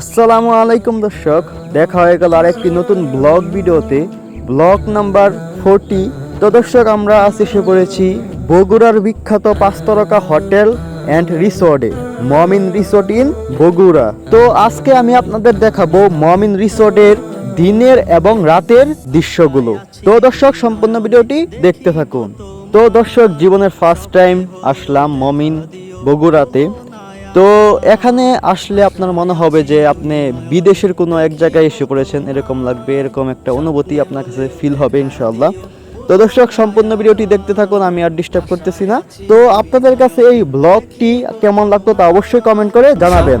আসসালামু আলাইকুম দর্শক, দেখা হয়ে গেল আর একটি নতুন ব্লগ ভিডিওতে। Blog number forty. তো দর্শক, আমরা আজ এসে পড়েছি বগুড়ার বিখ্যাত পাঁচতরকা হোটেল অ্যান্ড রিসোর্টে, মমিন রিসোর্ট ইন বগুড়া। তো আজকে আমি আপনাদের দেখাবো মমিন রিসোর্টের দিনের এবং রাতের দৃশ্যগুলো। তো দর্শক, সম্পূর্ণ ভিডিওটি দেখতে থাকুন। তো দর্শক, জীবনের ফার্স্ট টাইম আসলাম মমিন বগুড়াতে। তো এখানে আসলে আপনার মনে হবে যে আপনি বিদেশের কোনো এক জায়গায় এসে পড়েছেন, এরকম লাগবে, এরকম একটা অনুভূতি আপনার কাছে ফিল হবে ইনশাল্লাহ তো দর্শক, সম্পূর্ণ ভিডিওটি দেখতে থাকুন, আমি আর ডিস্টার্ব করতেছি না। তো আপনাদের কাছে এই ব্লগটি কেমন লাগতো তা অবশ্যই কমেন্ট করে জানাবেন।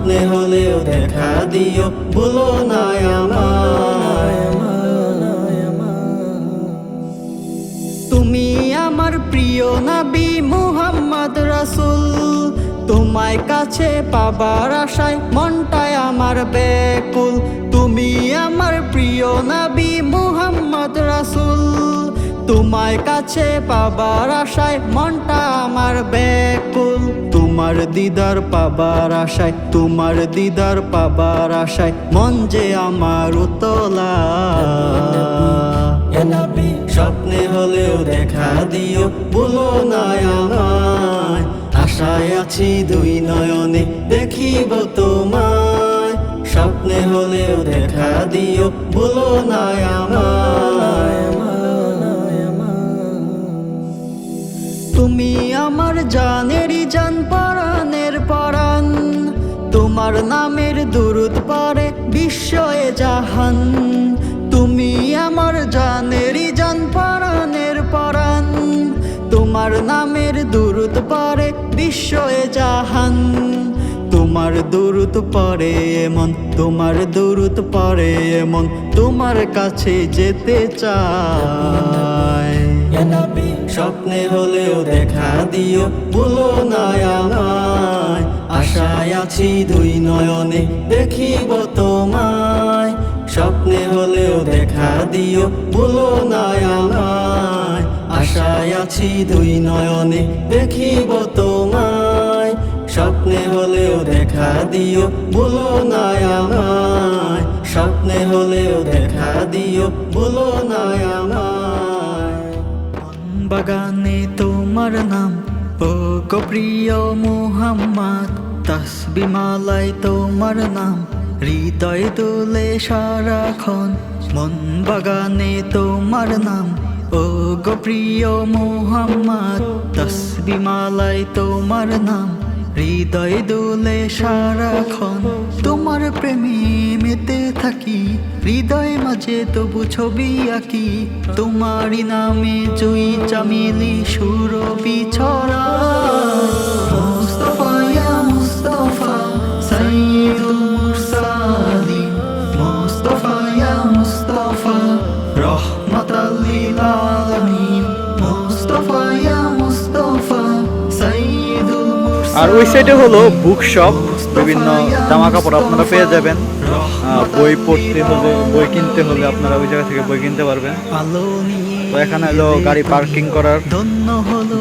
পাবার আশায় মনটায় আমার বেকুল তুমি আমার প্রিয় নবী মুহাম্মদ রাসূল। তোমার কাছে পাবার আশায় মনটা আমার বেকুল তোমার দিদার পাবার আশায়, তোমার দিদার পাবার আশায় মন যে আমার উতলা। স্বপ্নে হলেও দেখা দিও বলো না আমায়। আশায় আছি দুই নয়নে দেখিব তোমায়। স্বপ্নে হলেও দেখা দিও বলো না তুমি আমার জানেরই জান, পরাণের পরাণ। তোমার নামের দুরুদ পারে বিশ্বয়ে জাহান। তুমি আমার জানেরই জান, পরাণের পরাণ। তোমার নামের পরে বিশ্বয়ে জাহান। তোমার দুরুদ পরে এমন, তোমার দুরুদ পরে এমন, তোমার কাছে যেতে চায়। স্বপ্নে হলেও দেখা দিও, বলো না আমায়। আশায় আছি দুই নয়নে দেখিব তোমায়। স্বপ্নে হলেও দেখা দিও, বলো না আমায়। আছি দুই নয়নে, দেখিব তোমায়। স্বপ্নে হলেও দেখা দিও বলো না আমায়। স্বপ্নে হলেও দেখা দিও বলো না আমায়। বাগানে তোমার নাম ও প্রিয় মুহাম্মদ। তসবি মালাই তোমার নাম, হৃদয় দোলে সারাক্ষণ। মন বাগানে তোমার নাম ও গো প্রিয় মুহাম্মদ, তসবি মালাই তোমার নাম। হৃদয় দোলে সারাক্ষণ তোমার প্রেমে মেতে থাকি। হৃদয় মাঝে তবু ছবি আঁকি। তোমারই নামে জুই চামেলি সুরবি ছড়া আর ওই সাইডে হলো বুক শপ বিভিন্ন জামা কাপড় আপনারা পেয়ে যাবেন। বই পড়তে হলে, বই কিনতে হলে আপনারা ওই জায়গা থেকে বই কিনতে পারবেন। তো এখানে হলো গাড়ি পার্কিং করার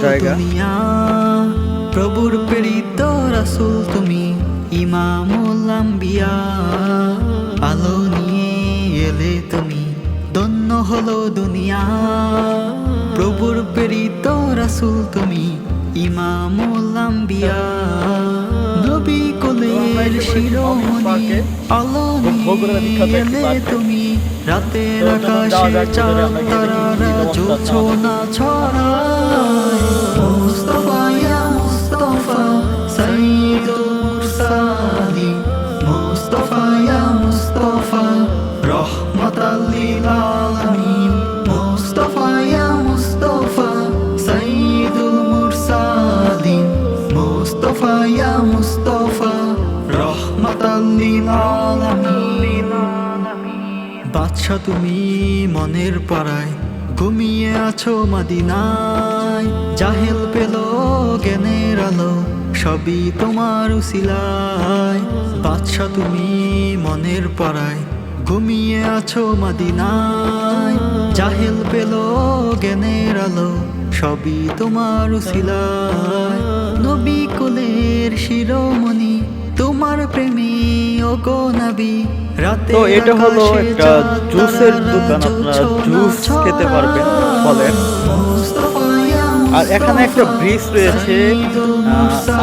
জায়গা। প্রভুর প্রেরিত রাসূল তুমি, ইমামুল আম্বিয়া। আলো নিয়ে এলে তুমি, ধন্য হলো দুনিয়া। প্রভুর প্রেরিত রাসূল তুমি ইমামুল আম্বিয়া নবী কোলের শিরোমণি আলো এলে তুমি রাতের আকাশে চাঁদ তারারা জোছনা ছড়ায় আলামিন বাদশা তুমি মনের পাড়ায় ঘুমিয়ে আছো মাদিনায়। জাহেল পেল জ্ঞানের আলো, সবই তোমার উসিলায়। বাদশা তুমি মনের পাড়ায় ঘুমিয়ে আছো মাদিনায়। জাহেল পেল জ্ঞানের আলো, সবই তোমার উসিলায়। নবী কুলের শিরোমণি তোমার প্রেমী ও গো নবী রাতে তো এটা হলো একটা জুসের দোকান আপনারা জুস খেতে পারবেন ফলের আর এখানে একটা ব্রিজ রয়েছে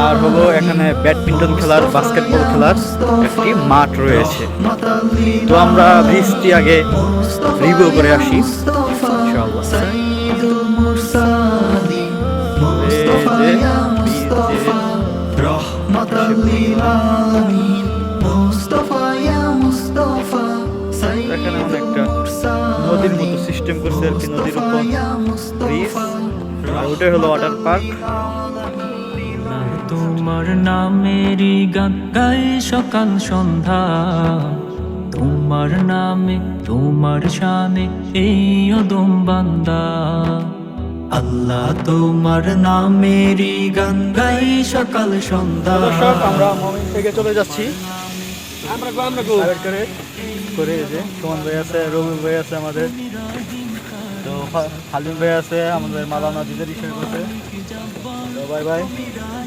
আর হলো এখানে ব্যাডমিন্টন খেলার বাস্কেটবল খেলার একটি মাঠ রয়েছে তো আমরা ব্রিজটি আগে রিভিউ করে আসি ইনশাআল্লাহ। কি নদীর উপর ব্রিজ আর ওটাই হলো ওয়াটার পার্ক তোমার নামেরই গান গাই সকাল সন্ধ্যা। তোমার নামে তোমার শানে এই অদম বান্দা। আল্লাহ তোমার নামেরই গান গাই সকাল সন্ধ্যা। দর্শক আমরা মমিন থেকে চলে যাচ্ছি। আমরা আমরা করে এই যে সুমন ভাই আছে রবি ভাই আছে আমাদের। তো হালিম ভাই আছে, আমাদের মালানা দিদের ইশার কাছে বাই বাই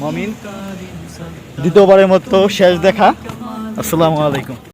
মমিন, দ্বিতীয়বারের মতো শেষ দেখা। আসসালামু আলাইকুম।